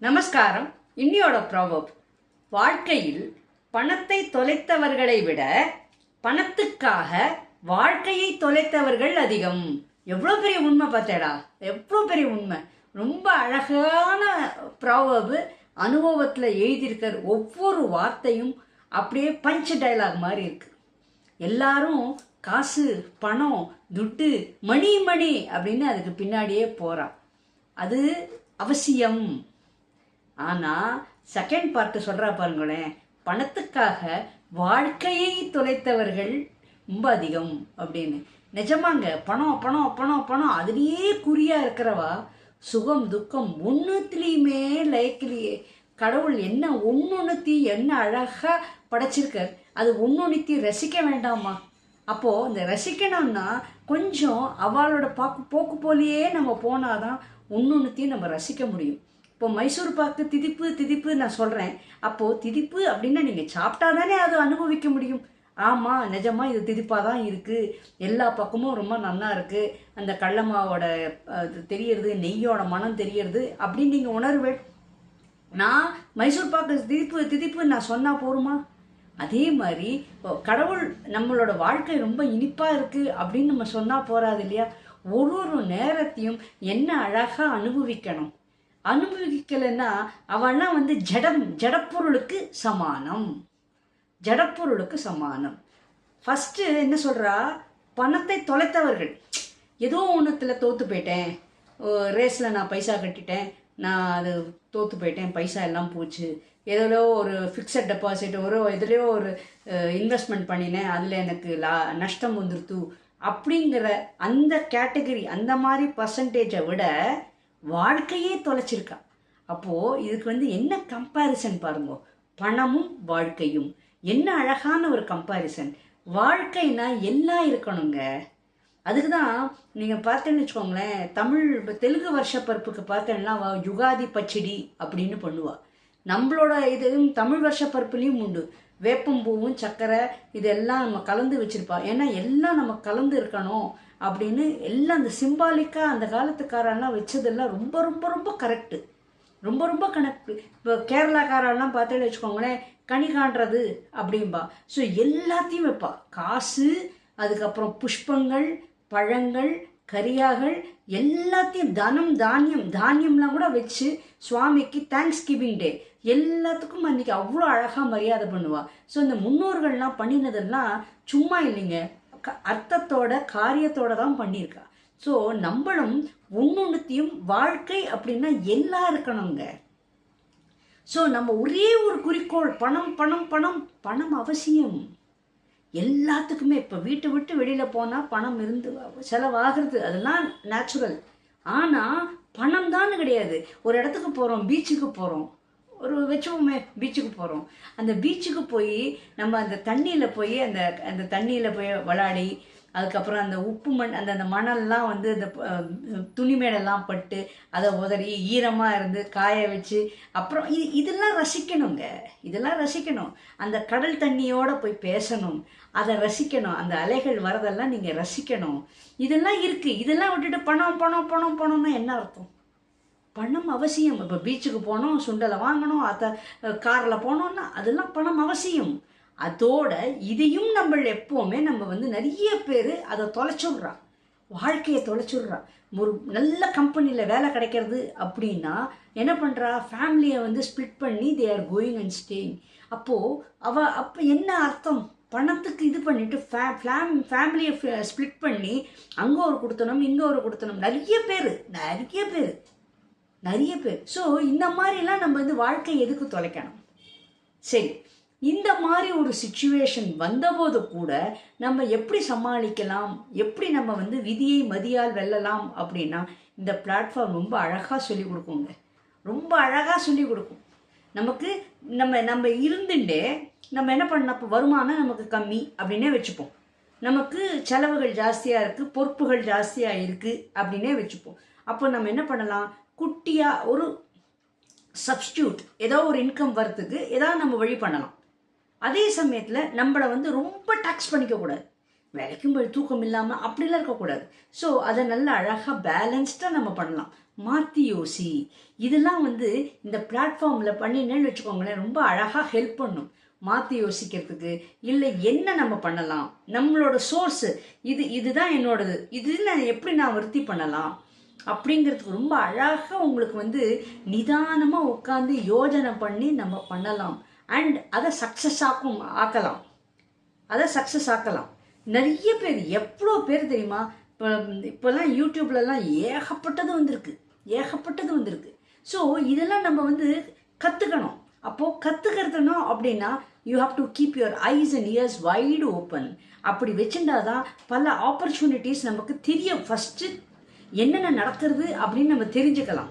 நமஸ்காரம். இன்னியோட ப்ராவப் வாழ்க்கையில் பணத்தை தொலைத்தவர்களை விட பணத்துக்காக வாழ்க்கையை தொலைத்தவர்கள் அதிகம். எவ்வளோ பெரிய உண்மை பார்த்தேடா. எவ்வளோ பெரிய உண்மை. ரொம்ப அழகான ப்ராவபு அனுபவத்தில் எழுதியிருக்கிற ஒவ்வொரு வார்த்தையும் அப்படியே பஞ்ச் டயலாக் மாதிரி இருக்கு. எல்லாரும் காசு பணம் துட்டு மணி மணி அப்படின்னு அதுக்கு பின்னாடியே போகிறான் அது அவசியம். ஆனால் செகண்ட் பார்ட்டு சொல்கிறா பாருங்களேன். பணத்துக்காக வாழ்க்கையை தொலைத்தவர்கள் ரொம்ப அதிகம் அப்படின்னு. நிஜமாங்க பணம் பணம் பணம் பணம் அதுலேயே குறியாக இருக்கிறவா? சுகம் துக்கம் ஒன்றுத்துலேயுமே லைக்கிலேயே கடவுள் என்ன ஒன்னொன்னுத்தையும் என்ன அழகாக படைச்சிருக்கார். அது ஒன்னொன்னுத்தையும் ரசிக்க வேண்டாமா? அப்போது இந்த ரசிக்கணும்னா கொஞ்சம் அவளோட பாக்கு போக்கு போலேயே நம்ம போனாதான் ஒன்றுத்தையும் நம்ம ரசிக்க முடியும். இப்போ மைசூர் பாக்கு திதிப்பு திதிப்பு நான் சொல்கிறேன் அப்போது திதிப்பு அப்படின்னா நீங்கள் சாப்பிட்டா தானே அதை அனுபவிக்க முடியும். ஆமாம் நிஜமாக இது திதிப்பாக தான் இருக்குது எல்லா பக்கமும் ரொம்ப நல்லா இருக்குது அந்த கடலமாவோட இது தெரியறது நெய்யோட மனம் தெரியறது அப்படின்னு நீங்கள் உணர்வே. நான் மைசூர் பாக்கு திதிப்பு திதிப்பு நான் சொன்னால் போருமா? அதே மாதிரி கடவுள் நம்மளோட வாழ்க்கை ரொம்ப இனிப்பாக இருக்குது அப்படின்னு நம்ம சொன்னால் போகாது இல்லையா? ஒரு ஒரு நேரத்தையும் என்ன அழகாக அனுபவிக்கணும். அனுபவிக்கலைன்னா அவெல்லாம் வந்து ஜடம் ஜடப்பொருளுக்கு சமானம். ஜடப்பொருளுக்கு சமானம். ஃபஸ்ட்டு என்ன சொல்கிறா பணத்தை தொலைத்தவர்கள். ஏதோ ஒன்றுத்தில் தோற்று போயிட்டேன். ரேஸில் நான் பைசா கட்டிட்டேன். நான் அது தோற்று போயிட்டேன். பைசா எல்லாம் போச்சு. எதுலையோ ஒரு ஃபிக்ஸட் டெபாசிட் ஒரு எதுலேயோ ஒரு இன்வெஸ்ட்மெண்ட் பண்ணினேன். அதில் எனக்கு லா நஷ்டம் வந்துருத்து. அப்படிங்கிற அந்த கேட்டகரி அந்த மாதிரி பர்சன்டேஜை விட வாழ்க்கையே தொலைச்சிருக்கா. அப்போது இதுக்கு வந்து என்ன கம்பேரிசன் பாருங்க. பணமும் வாழ்க்கையும். என்ன அழகான ஒரு கம்பேரிசன் வாழ்க்கைனா எல்லாம் இருக்கணுங்க? அதுக்கு தான் நீங்கள் பார்த்தேன்னு வச்சுக்கோங்களேன் தமிழ் தெலுங்கு வருஷ பருப்புக்கு பார்த்தேன்னா யுகாதி பச்சடி அப்படின்னு பண்ணுவா. நம்மளோட இதுவும் தமிழ் வருஷ பருப்புலேயும் உண்டு. வேப்பம்பூவும் சர்க்கரை இதெல்லாம் நம்ம கலந்து வச்சுருப்பா. ஏன்னா எல்லாம் நம்ம கலந்து இருக்கணும். அப்படின்னு எல்லாம் அந்த சிம்பாலிக்காக அந்த காலத்துக்காரெல்லாம் வச்சதெல்லாம் ரொம்ப ரொம்ப ரொம்ப கரெக்டு ரொம்ப ரொம்ப கணக்கு இப்போ கேரளாக்காரெல்லாம் பார்த்தேன்னு வச்சுக்கோங்களேன் கனி காண்றது அப்படிம்பா. ஸோ எல்லாத்தையும் வைப்பா. காசு அதுக்கப்புறம் புஷ்பங்கள் பழங்கள் கரியாகள் எல்லாத்தையும் தனம் தானியம் தானியம்லாம் கூட வச்சு சுவாமிக்கு தேங்க்ஸ் கிவிங் டே எல்லாத்துக்கும் அன்றைக்கி அவ்வளோ அழகாக மரியாதை பண்ணுவாள் ஸோ இந்த முன்னோர்கள்லாம் பண்ணினதெல்லாம் சும்மா இல்லைங்க. அர்த்தத்தோட காரியத்தோட தான் பண்ணியிருக்கா. ஸோ நம்மளும் ஒன்னொன்றுத்தையும் வாழ்க்கை அப்படின்னா எல்லாம் இருக்கணுங்க. ஸோ நம்ம ஒரே ஒரு குறிக்கோள் பணம் பணம் பணம் பணம் அவசியம். எல்லாத்துக்குமே இப்போ வீட்டை விட்டு வெளியில் போனால் பணம் இருந்து செலவாகிறது அதெல்லாம் நேச்சுரல் ஆனால் பணம் தான் கிடையாது. ஒரு இடத்துக்கு போகிறோம் பீச்சுக்கு போகிறோம் ஒரு வச்சுப்போமே பீச்சுக்கு போகிறோம் அந்த பீச்சுக்கு போய் நம்ம அந்த தண்ணியில் போய் அந்த அந்த தண்ணியில் போய் விளாடி அதுக்கப்புறம் அந்த உப்பு மண் அந்த அந்த மணல்லாம் வந்து அந்த துணி மேடெல்லாம் பட்டு அதை உதறி ஈரமாக இருந்து காய வச்சு அப்புறம் இது இதெல்லாம் ரசிக்கணுங்க. இதெல்லாம் ரசிக்கணும். அந்த கடல் தண்ணியோடு போய் பேசணும். அதை ரசிக்கணும். அந்த அலைகள் வரதெல்லாம் நீங்கள் ரசிக்கணும். இதெல்லாம் இருக்குது இதெல்லாம் விட்டுட்டு பணம் பணம் பணம் பணம்னா என்ன அர்த்தம்? பணம் அவசியம். இப்போ பீச்சுக்கு போனோம் சுண்டலை வாங்கணும் அத்தை காரில் போனோம்னா அதெல்லாம் பணம் அவசியம். அதோட இதையும் நம்ம எப்போவுமே நம்ம வந்து நிறைய பேர் அதை தொலைச்சுடுறா. வாழ்க்கையை தொலைச்சுடுறா. ஒரு நல்ல கம்பெனியில் வேலை கிடைக்கிறது அப்படின்னா என்ன பண்ணுறா ஃபேமிலியை வந்து ஸ்ப்ளிட் பண்ணி they are going and staying அப்போது அவ அப்போ என்ன அர்த்தம்? பணத்துக்கு இது பண்ணிவிட்டு ஃபே ஃபேம் ஃபேமிலியை ஸ்ப்ளிட் பண்ணி அங்கே ஒரு கொடுத்தனும் இங்கே ஒரு கொடுத்தனும். நிறைய பேர் நிறைய பேர். நிறைய பேர். ஸோ இந்த மாதிரிலாம் நம்ம வந்து வாழ்க்கை எதுக்கு தொலைக்கணும்? சரி இந்த மாதிரி ஒரு சுச்சுவேஷன் வந்தபோது கூட நம்ம எப்படி சமாளிக்கலாம்? எப்படி நம்ம வந்து விதியை மதியால் வெல்லலாம் அப்படின்னா இந்த பிளாட்ஃபார்ம் ரொம்ப அழகாக சொல்லி கொடுக்குங்க. ரொம்ப அழகாக சொல்லி கொடுக்கும். நமக்கு நம்ம நம்ம இருந்துட்டே நம்ம என்ன பண்ண இப்போ வருமானம் நமக்கு கம்மி அப்படின்னே வச்சுப்போம். நமக்கு செலவுகள் ஜாஸ்தியாக இருக்குது பொறுப்புகள் ஜாஸ்தியாக இருக்குது அப்படின்னே வச்சுப்போம். அப்போ நம்ம என்ன பண்ணலாம்? குட்டியாக ஒரு சப்ஸ்டியூட் ஏதோ ஒரு இன்கம் வரத்துக்கு ஏதாவது நம்ம வழி பண்ணலாம். அதே சமயத்தில் நம்மளை வந்து ரொம்ப டாக்ஸ் பண்ணிக்கக்கூடாது. வேலைக்கும் போய் தூக்கம் இல்லாமல் அப்படிலாம் இருக்கக்கூடாது. ஸோ அதை நல்லா அழகாக பேலன்ஸ்டாக நம்ம பண்ணலாம். மாற்றி யோசி. இதெல்லாம் வந்து இந்த பிளாட்ஃபார்மில் பண்ணினேன்னு வச்சுக்கோங்களேன் ரொம்ப அழகாக ஹெல்ப் பண்ணும். மாற்றி யோசிக்கிறதுக்கு. இல்லை என்ன நம்ம பண்ணலாம்? நம்மளோட சோர்ஸு இது இதுதான் என்னோடது. இது நான் எப்படி நான் விருத்தி பண்ணலாம்? அப்படிங்கிறதுக்கு ரொம்ப அழகாக உங்களுக்கு வந்து நிதானமாக உட்காந்து யோஜனை பண்ணி நம்ம பண்ணலாம். அண்ட் அதை சக்ஸஸ் ஆக்கும் ஆக்கலாம். அதை சக்ஸஸ் ஆக்கலாம். நிறைய பேர் எவ்வளோ பேர் தெரியுமா? இப்போ இப்போல்லாம் யூடியூப்லலாம் ஏகப்பட்டது வந்திருக்கு. ஏகப்பட்டது வந்திருக்கு. ஸோ இதெல்லாம் நம்ம வந்து கற்றுக்கணும் அப்போது கற்றுக்கிறதுனா அப்படின்னா you have to keep your eyes and ears wide open அப்படி வச்சுட்டா தான் பல ஆப்பர்ச்சுனிட்டிஸ் நமக்கு தெரிய ஃபஸ்ட்டு என்னென்ன நடக்கிறது அப்படின்னு நம்ம தெரிஞ்சுக்கலாம்.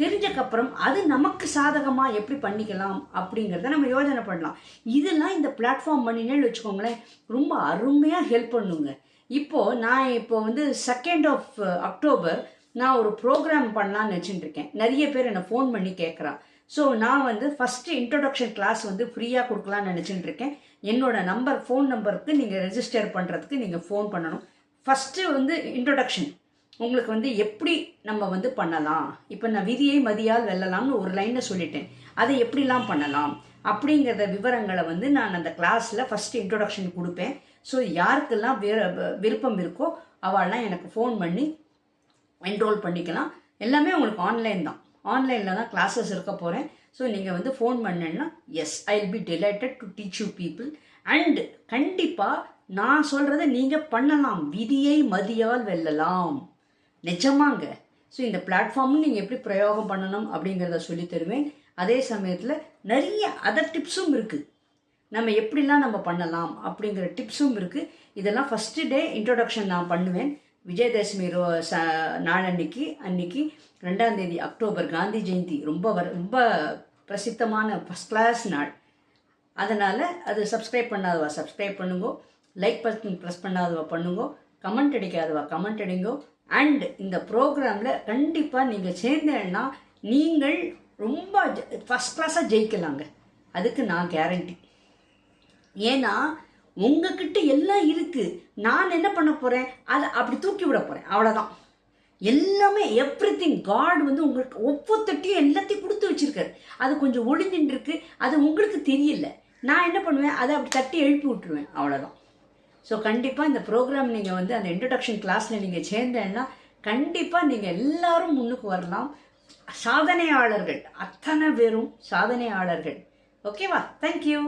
தெரிஞ்சக்கப்புறம் அது நமக்கு சாதகமாக எப்படி பண்ணிக்கலாம் அப்படிங்கிறத நம்ம யோஜனை பண்ணலாம். இதெல்லாம் இந்த பிளாட்ஃபார்ம் பண்ணினேன்னு வச்சுக்கோங்களேன் ரொம்ப அருமையாக ஹெல்ப் பண்ணுங்க. இப்போது நான் இப்போ வந்து செகண்ட் ஆஃப் அக்டோபர் நான் ஒரு ப்ரோக்ராம் பண்ணலான்னு வச்சுட்டு இருக்கேன் நிறைய பேர் என்னை ஃபோன் பண்ணி கேட்குறா ஸோ நான் வந்து ஃபஸ்ட்டு இன்ட்ரொடக்ஷன் கிளாஸ் வந்து ஃப்ரீயாக கொடுக்கலான்னு நினச்சிட்டு இருக்கேன் என்னோட நம்பர் ஃபோன் நம்பருக்கு நீங்கள் ரெஜிஸ்டர் பண்ணுறதுக்கு நீங்கள் ஃபோன் பண்ணணும். ஃபஸ்ட்டு வந்து இன்ட்ரொடக்ஷன் உங்களுக்கு வந்து எப்படி நம்ம வந்து பண்ணலாம்? இப்போ நான் விதியை மதியால் வெல்லலாம்னு ஒரு லைனில் சொல்லிட்டேன். அதை எப்படிலாம் பண்ணலாம்? அப்படிங்கிறத விவரங்களை வந்து நான் அந்த கிளாஸில் ஃபஸ்ட்டு இன்ட்ரொடக்ஷன் கொடுப்பேன். ஸோ யாருக்கெல்லாம் விர விருப்பம் இருக்கோ அவள்லாம் எனக்கு ஃபோன் பண்ணி என்ரோல் பண்ணிக்கலாம். எல்லாமே உங்களுக்கு ஆன்லைன் தான். ஆன்லைனில் தான் கிளாஸஸ் இருக்க போகிறேன் ஸோ நீங்கள் வந்து ஃபோன் பண்ணேன்னா yes I will be delighted to teach you people and கண்டிப்பாக நான் சொல்கிறத நீங்கள் பண்ணலாம். விதியை மதியால் வெல்லலாம். நிஜமாங்க. ஸோ இந்த பிளாட்ஃபார்மும் நீங்கள் எப்படி பிரயோகம் பண்ணணும் அப்படிங்கிறத சொல்லி தருவேன். அதே சமயத்தில் நிறைய அதர் டிப்ஸும் இருக்குது நம்ம எப்படிலாம் நம்ம பண்ணலாம் அப்படிங்கிற டிப்ஸும் இருக்குது இதெல்லாம் ஃபஸ்ட்டு டே இன்ட்ரொடக்ஷன் நான் பண்ணுவேன். விஜயதசமி ரோ ச நாளன்னைக்கு அன்னைக்கு ரெண்டாந்தேதி ரெண்டாம் தேதி அக்டோபர் காந்தி ஜெயந்தி. ரொம்ப வர ரொம்ப பிரசித்தமான ஃபஸ்ட் கிளாஸ் நாள். அதனால் அது சப்ஸ்கிரைப் பண்ணாதவா சப்ஸ்கிரைப் பண்ணுங்கோ. லைக் பட்டன் ப்ரெஸ் பண்ணாதவா பண்ணுங்கோ. கமெண்ட் அடிக்காதவா? கமெண்ட் அடிங்கோ. அண்ட் இந்த ப்ரோக்ராமில் கண்டிப்பாக நீங்கள் சேர்ந்தேன்னா நீங்கள் ரொம்ப ஃபஸ்ட் கிளாஸாக ஜெயிக்கலாங்க. அதுக்கு நான் கேரண்டி ஏன்னா உங்ககிட்ட எல்லாம் இருக்குது நான் என்ன பண்ண போகிறேன் அதை அப்படி தூக்கி விட போகிறேன் அவ்வளோதான் எல்லாமே எவ்ரி திங் காட் வந்து உங்களுக்கு ஒவ்வொருத்தட்டையும் எல்லாத்தையும் கொடுத்து வச்சிருக்காரு. அது கொஞ்சம் ஒளிஞ்சுட்டு இருக்கு. அது உங்களுக்கு தெரியல. நான் என்ன பண்ணுவேன்? அதை அப்படி தட்டி எழுப்பி விட்டுருவேன். அவ்வளோதான் ஸோ கண்டிப்பாக இந்த ப்ரோக்ராம் நீங்கள் வந்து அந்த இன்ட்ரடக்ஷன் கிளாஸில் நீங்கள் சேர்ந்தேன்னா கண்டிப்பாக நீங்கள் எல்லாரும் முன்னுக்கு வரலாம். சாதனையாளர்கள் அத்தனை பேரும் சாதனையாளர்கள். ஓகேவா தேங்க்யூ